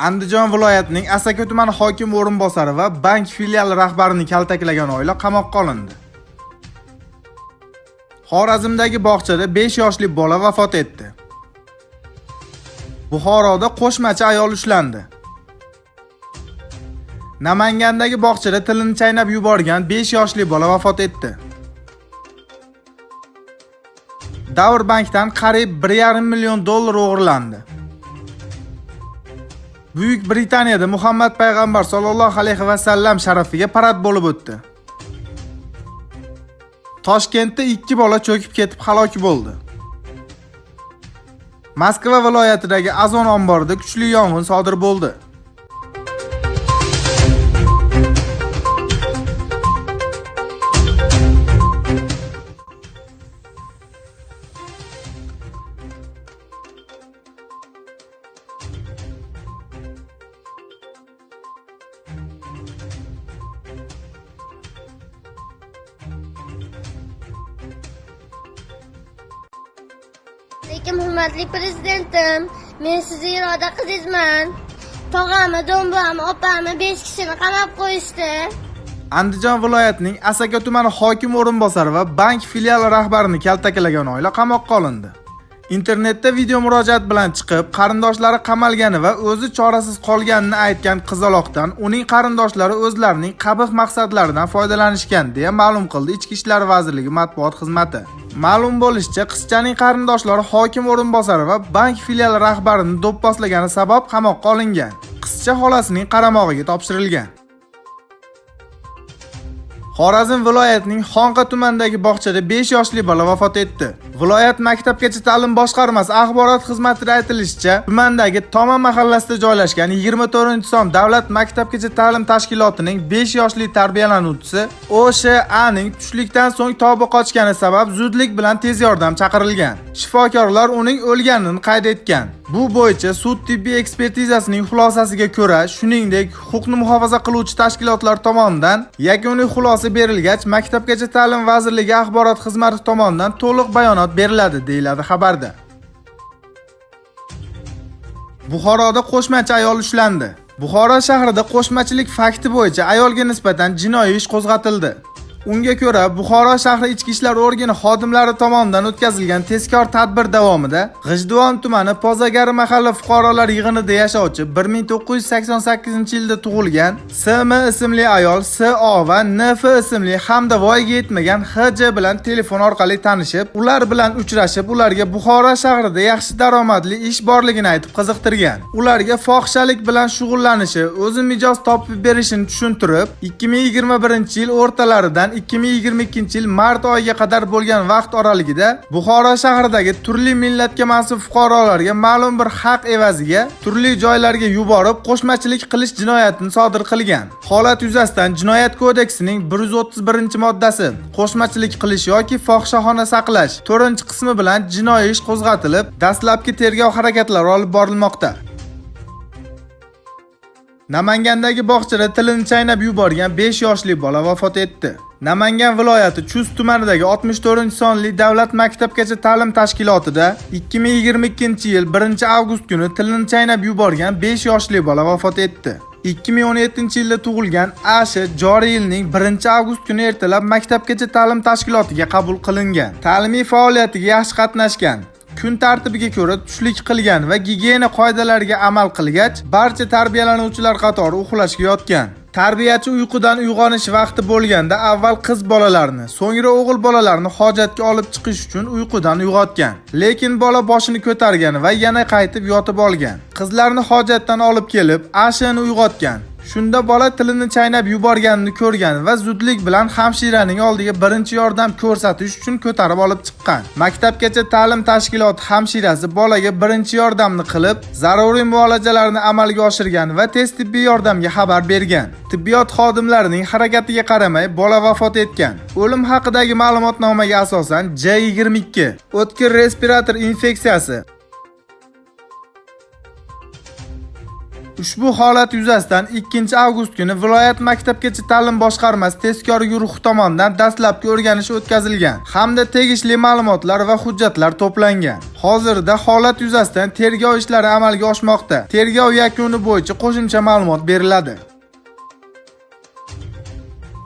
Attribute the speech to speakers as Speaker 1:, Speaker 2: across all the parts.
Speaker 1: Andijon viloyatining Asaka tumani hokimi o'rinbosari va bank filiali rahbarini kaltaklagan oila qamoqqa olindi. Xorazmdagi bog'chada 5 yoshli bola vafot etdi. Buxoroda qo'shmachi ayol ushlandi. Namangandagi bog'chada tilini chaynab yuborgan 5 yoshli bola vafot etdi. Davr bankdan qariyb 1,5 million dollar o'g'irlandi. Buyuk Britaniyada Muhammad payg'ambar sollallohu alayhi va sallam sharafiga parad bo'lib o'tdi. Toshkentda ikki bola cho'kib ketib halok bo'ldi. Moskva viloyatidagi Azon omborida kuchli yong'in sodir bo'ldi.
Speaker 2: Alaykum hurmatli prezidentim, men sizni iroda qizingizman. Tog'amni, do'mbamni, opamni 5 kishini qamab qo'yishdi.
Speaker 1: Andijon viloyatining Asaka tumani hokimi o'rinbosari va bank filiali rahbarini kaltaklagan oila qamoqqa olindi. Internetda video murojaat bilan chiqib, qarindoshlari qamalgani va o'zi chorasiz qolganini aytgan qizaloqdan uning qarindoshlari o'zlarining qabih maqsadlaridan foydalanishgan deya ma'lum qildi Ichki ishlar vazirligi matbuot xizmati. Ma'lum bo'lishicha, qizchaning qarindoshlari hokim o'rinbosari va bank filiali rahbarini do'pposlagani sabab qamoqqa olingan. Qizcha xolasining qaramog'iga topshirilgan. Xorazm viloyatining Xonqa tumanidagi bog'chada 5 yoshli bola vafot etdi. Viloyat maktabgacha ta'lim boshqarmasi axborot xizmatida aytilishicha, tumandagi Toma mahallasida joylashgan 24-son davlat maktabgacha ta'lim tashkilotining 5 yoshli tarbiyalanuvchisi OSHAning tushlikdan so'ng tobi qochgani sabab zudlik bilan tez yordam chaqirilgan. Shifokorlar uning o'lganini qayd etgan. Bu bo'yicha sud tibbiy ekspertizasining xulosasiga ko'ra, shuningdek, huquqni muhofaza qiluvchi tashkilotlar tomonidan yakuniy xulosa berilgach, Maktabgacha ta'lim vazirligi axborot xizmati tomonidan to'liq bayonot beriladi, deyiladi xabarda. Buxoroda qo'shmachi ayol ushlandi. Buxoro shahrida qo'shmachilik fakti bo'yicha ayolga nisbatan jinoiy ish qo'zg'atildi. Unga ko'ra, Buxoro shahri ichki ishlar organi xodimlari tomonidan o'tkazilgan tezkor tadbir davomida G'ijduvon tumani Pozagari mahalla fuqarolar yig'inida yashovchi 1988-yilda tug'ilgan SM ismli ayol SO va NF ismli hamda voyaga yetmagan HJ bilan telefon orqali tanishib, ular bilan uchrashib, ularga Buxoro shahrida yaxshi daromadli ish borligini aytib qiziqtirgan. Ularga fohishalik bilan shug'ullanishi, o'zi mijoz topib berishini tushuntirib, 2021-yil o'rtalaridan 2022-yil mart oyiga qadar bo'lgan vaqt oralig'ida Buxoro shahridagi turli millatga mansub fuqarolarga ma'lum bir haq evaziga turli joylarga yuborib qo'shmachilik qilish jinoyatini sodir qilgan. Holat yuzasidan Jinoyat kodeksining 131-moddasi qo'shmachilik qilish yoki fohishaxona saqlash 4-qismi bilan jinoiy ish qo'zg'atilib, dastlabki tergov harakatlari olib borilmoqda. Namangandagi bog'chada tilini chaynab yuborgan 5 yoshli bola vafot etdi. Namangan viloyati Chust tumanidagi 64-sonli davlat maktabgacha ta'lim tashkilotida 2022-yil 1-avgust kuni tilini chaynab yuborgan 5 yoshli bola vafot etdi. 2017-yilda tug'ilgan Asha joriy yilning 1-avgust kuni ertalab maktabgacha ta'lim tashkilotiga qabul qilingan. Ta'limiy faoliyatiga yaxshi qatnashgan. Kun tartibiga ko'ra tushlik qilgan va gigiyena qoidalariga amal qilgach, barcha tarbiyalanuvchilar qatori uxlashga yotgan. Tarbiyachi uyqudan uyg'onish vaqti bo'lganda avval qiz bolalarni, so'ngra o'g'il bolalarni hojatga olib chiqish uchun uyqudan uyg'otgan. Lekin bola boshini ko'targan va yana qaytib yotib olgan. Qizlarni hojatdan olib kelib, Ashani uyg'otgan. Shunda bola tilini chaynab yuborganini ko'rgan va zudlik bilan hamshiraning oldiga birinchi yordam ko'rsatish uchun ko'tarib olib chiqqan. Maktabgacha ta'lim tashkiloti hamshirasi bolaga birinchi yordamni qilib, zaruriy muolajalarni amalga oshirgan va tez tibbiy yordamga xabar bergan. Tibbiyot xodimlarining harakatiga qaramay bola vafot etgan. O'lim haqidagi ma'lumotnomaga asosan J22 o'tkir respirator infeksiyasi Ushbu holat yuzasidan 2 avgust kuni viloyat maktabgacha ta'lim boshqarmasi tezkor guruhi tomonidan dastlabki o'rganish o'tkazilgan hamda tegishli ma'lumotlar va hujjatlar to'plangan. Hozirda holat yuzasidan tergov ishlari amalga oshmoqda. Tergov yakuni bo'yicha qo'shimcha ma'lumot beriladi.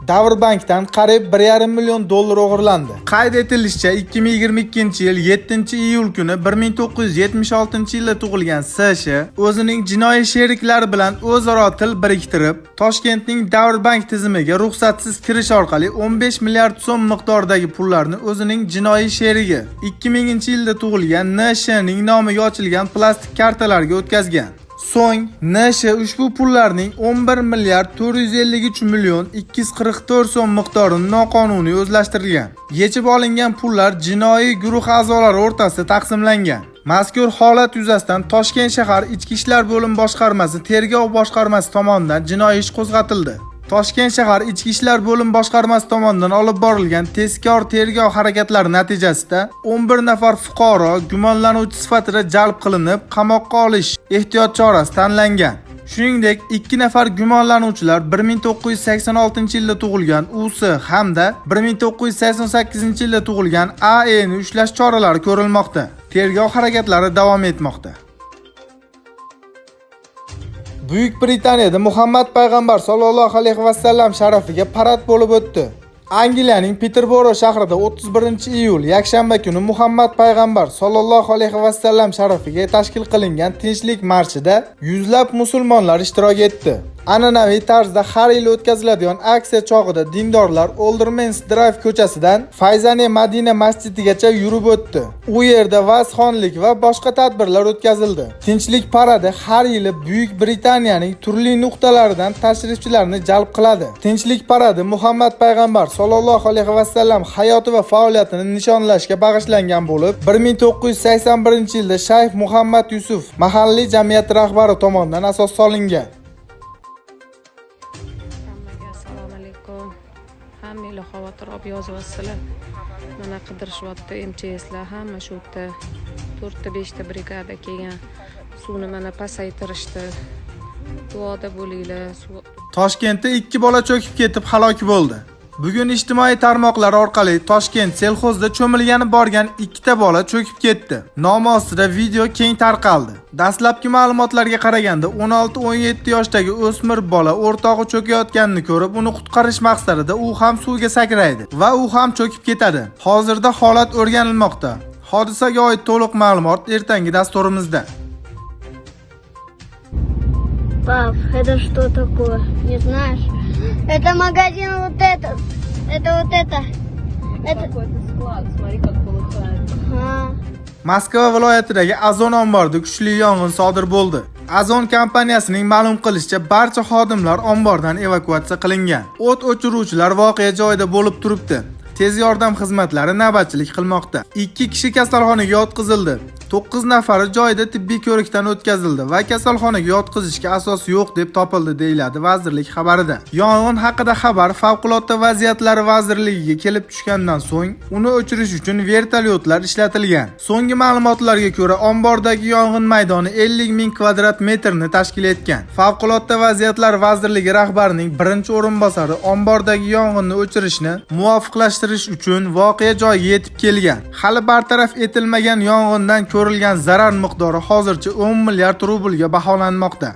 Speaker 1: Davrbankdan qariyb 1,5 million dollar o'g'irlandi. Qayd etilishicha, 2022-yil 7-iyul kuni 1976 yilda tug'ilgan SH o'zining jinoiy sheriklari bilan o'zaro til biriktirib, Toshkentning Davrbank tizimiga ruxsatsiz kirish orqali 15 milliard so'm miqdoridagi pullarni o'zining jinoiy sherigi 2000-yilda tug'ilgan N.Sh.ning nomiga ochilgan plastik kartalarga o'tkazgan. So'ng NSH ushbu pullarning 11 milliard 453 million 244 so'm miqdorini noqonuniy o'zlashtirgan. Yechib olingan pullar jinoiy guruh a'zolari o'rtasida taqsimlangan. Mazkur holat yuzasidan Toshkent shahar Ichki ishlar bo'lim boshqarmasi tergov boshqarmasi tomonidan jinoiy ish qo'zg'atildi. Toshkent shahar Ichki ishlar bo'lim boshqarmasi tomonidan olib borilgan tezkor tergov harakatlari natijasida 11 nafar fuqaro gumonlanuvchi sifatida jalb qilinib, qamoqqa olish ehtiyot chorasi tanlangan. Shuningdek, ikki nafar gumonlanuvchilar 1986-yilda tug'ilgan US hamda 1988-yilda tug'ilgan AEni ushlash choralari ko'rilmoqda. Tergov harakatlari davom etmoqda. Buyuk Britaniyada Muhammad payg'ambar sollallohu alayhi vasallam sharafiga parad bo'lib o'tdi. Angliyaning Peterboro shahrida 31-iyul yakshanba kuni Muhammad payg'ambar sollallohu alayhi vasallam sharafiga tashkil qilingan tinchlik marshida yuzlab musulmonlar ishtirok etdi. An'anaviy tarzda har yili o'tkaziladigan aksiya chog'ida dindorlar Oldermans Drive ko'chasidan Fayzane Madina masjidigacha yurib o'tdi. U yerda vazxonlik va boshqa tadbirlar o'tkazildi. Tinchlik paradi har yili Buyuk Britaniyaning turli nuqtalaridan tashrifchilarni jalb qiladi. Tinchlik paradi Muhammad payg'ambar sollallohu alayhi vasallam hayoti va faoliyatini nishonlashga bag'ishlangan bo'lib, 1981-yilda Shayx Muhammad Yusuf mahalliy jamiyat rahbari tomonidan asos solingan.
Speaker 3: Hammanglar olib yozyapsizlar mana qidirishyapti mchslar hamma shu yerda to'rtta beshta brigada kelgan. Suvni mana pasaytirishdi. Duoda bo'linglar. Suv
Speaker 1: Toshkentda ikki bola cho'kib ketib halok bo'ldi. Bugun ijtimoiy tarmoqlar orqali Toshkent selxozda cho'milgani borgan ikkita bola cho'kib ketdi. Nomi ostida video keng tarqaldi. Dastlabki ma'lumotlarga qaraganda 16-17 yoshdagi o'smir bola o'rtog'i cho'kayotganini ko'rib, uni qutqarish maqsadida u ham suvga sakraydi va u ham cho'kib ketadi. Hozirda holat o'rganilmoqda. Hodisaga oid to'liq ma'lumot ertangi dasturimizda.
Speaker 2: Пап, это что такое? Не знаешь? Это магазин вот этот. Это вот это. Это...
Speaker 3: какой-то склад смотри как полыхает
Speaker 2: Ага.
Speaker 1: Moskva viloyatidagi Azon omborida kuchli yong'in sodir bo'ldi. Azon kompaniyasining ma'lum qilishicha, barcha xodimlar ombordan evakuatsiya qilingan. O't o'chiruvchilar voqea joyida bo'lib turibdi. Tez yordam xizmatlari navbatchilik qilmoqda. 2 kishi kasalxonaga yotqizildi. 9 nafari joyida tibbiy ko'rikdan o'tkazildi va kasalxonaga yotqizishga asos yo'q deb topildi deyiladi vazirlik xabarida. Yong'in haqida xabar favqulodda vaziyatlar vazirligiga kelib tushgandan so'ng uni o'chirish uchun vertolyotlar ishlatilgan. So'nggi ma'lumotlarga ko'ra, ombordagi yong'in maydoni 50 ming kvadrat metrni tashkil etgan. Favqulodda vaziyatlar vazirligi rahbarining birinchi o'rinbosari ombordagi yong'inni o'chirishni tekshirish uchun voqea joyiga yetib kelgan. Hali bartaraf etilmagan yong'indan ko'rilgan zarar miqdori hozircha 10 milliard rublga baholanmoqda.